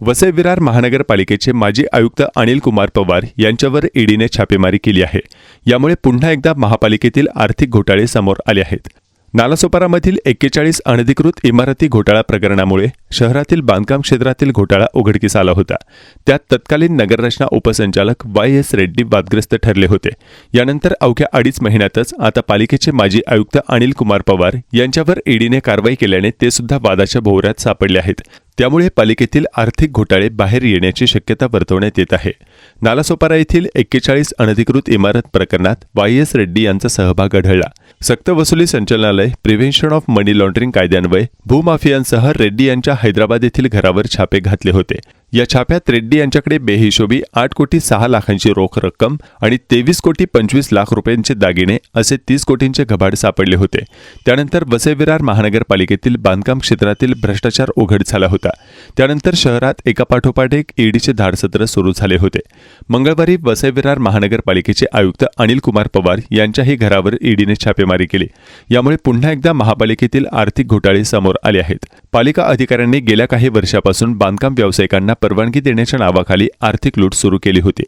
वसई विरार महानगरपालिकेचे माजी आयुक्त अनिल कुमार पवार यांच्यावर ईडीने छापेमारी केली आहे. यामुळे पुन्हा एकदा महापालिकेतील आर्थिक घोटाळे समोर आले आहेत. नालासोपारामधील एक्केचाळीस अनधिकृत इमारती घोटाळा प्रकरणामुळे शहरातील बांधकाम क्षेत्रातील घोटाळा उघडकीस आला होता. त्यात तत्कालीन नगररचना उपसंचालक वाय एस रेड्डी वादग्रस्त ठरले होते. यानंतर अवघ्या अडीच महिन्यातच आता पालिकेचे माजी आयुक्त अनिल कुमार पवार यांच्यावर ईडीने कारवाई केल्याने ते सुद्धा वादाच्या भोवऱ्यात सापडले आहेत. त्यामुळे पालिकेतील आर्थिक घोटाळे बाहेर येण्याची शक्यता वर्तवण्यात येत आहे. नालासोपारा येथील एक्केचाळीस अनधिकृत इमारत प्रकरणात वाय एस रेड्डी यांचा सहभाग आढळला. सक्तवसुली संचालनालय प्रिव्हेन्शन ऑफ मनी लॉन्ड्रिंग कायद्यान्वये भूमाफियांसह रेड्डी यांच्या हैदराबाद येथील घरावर छापे घातले होते. या छाप्यात रेड्डी यांच्याकडे बेहिशोबी आठ कोटी सहा लाखांची रोख रक्कम आणि तेवीस कोटी पंचवीस लाख रुपयांचे दागिने असे तीस कोटींचे घबाड सापडले होते. त्यानंतर वसईविरार महानगरपालिकेतील बांधकाम क्षेत्रातील भ्रष्टाचार उघड झाला होता. त्यानंतर शहरात एकापाठोपाठ एक ईडीचे धाडसत्र सुरू झाले होते. मंगळवारी वसईविरार महानगरपालिकेचे आयुक्त अनिल कुमार पवार यांच्याही घरावर ईडीने छापेमारी केली. यामुळे पुन्हा एकदा महापालिकेतील आर्थिक घोटाळे समोर आले आहेत. पालिका अधिकाऱ्यांनी गेल्या काही वर्षापासून बांधकाम व्यावसायिकांना परवानगी देण्याच्या नावाखाली आर्थिक लूट सुरू केली होती.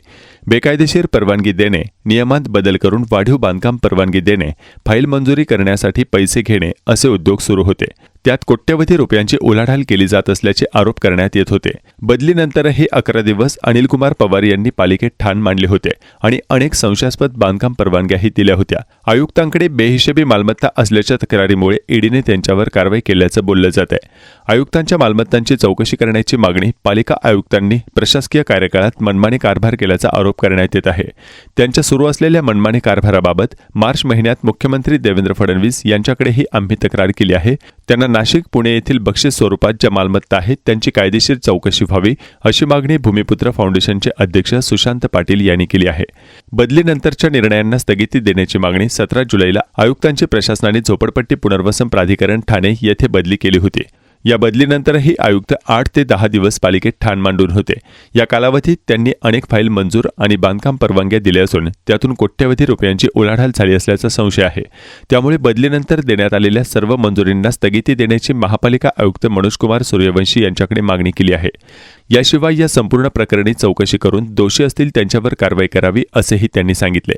बेकायदेशीर परवानगी देणे नियमात बदल करून वाढीव बांधकाम परवानगी देणे फाईल मंजुरी करण्यासाठी पैसे घेणे असे उद्योग सुरू होते. त्यात कोट्यवधी रुपयांची उलाढाल केली जात असल्याचे आरोप करण्यात येत होते. बदलीनंतरही अकरा दिवस अनिलकुमार पवार यांनी पालिकेत ठाण मांडले होते आणि अनेक संशयास्पद बांधकाम परवानग्याही दिल्या होत्या. आयुक्तांकडे बेहिशेबी मालमत्ता असल्याच्या तक्रारीमुळे ईडीने त्यांच्यावर कारवाई केल्याचं बोललं जात आहे. आयुक्तांच्या मालमत्तांची चौकशी करण्याची मागणी पालिका आयुक्तांनी प्रशासकीय कार्यकाळात मनमानी कारभार केल्याचा आरोप करण्यात येत आहे. त्यांच्या सुरू असलेल्या मनमानी कारभाराबाबत मार्च महिन्यात मुख्यमंत्री देवेंद्र फडणवीस यांच्याकडेही आम्ही तक्रार केली आहे. त्यांना नाशिक पुणे येथील बक्षीस स्वरूपात ज्या मालमत्ता आहेत त्यांची कायदेशीर चौकशी व्हावी अशी मागणी भूमिपुत्र फाउंडेशनचे अध्यक्ष सुशांत पाटील यांनी केली आहे. बदलीनंतरच्या निर्णयांना स्थगिती देण्याची मागणी सतरा जुलैला आयुक्तांची प्रशासनाने झोपडपट्टी पुनर्वसन प्राधिकरण ठाणे येथे बदली केली होती. या बदलीनंतरही आयुक्त आठ ते दहा दिवस पालिकेत ठाण मांडून होते. या कालावधीत त्यांनी अनेक फाईल मंजूर आणि बांधकाम परवानग्या दिल्या असून त्यातून कोट्यवधी रुपयांची उलाढाल झाली असल्याचा संशय आहे. त्यामुळे बदलीनंतर देण्यात आलेल्या सर्व मंजुरींना स्थगिती देण्याची महापालिका आयुक्त मनोजकुमार सूर्यवंशी यांच्याकडे मागणी केली आहे. याशिवाय या संपूर्ण प्रकरणी चौकशी करून दोषी असतील त्यांच्यावर कारवाई करावी असेही त्यांनी सांगितले.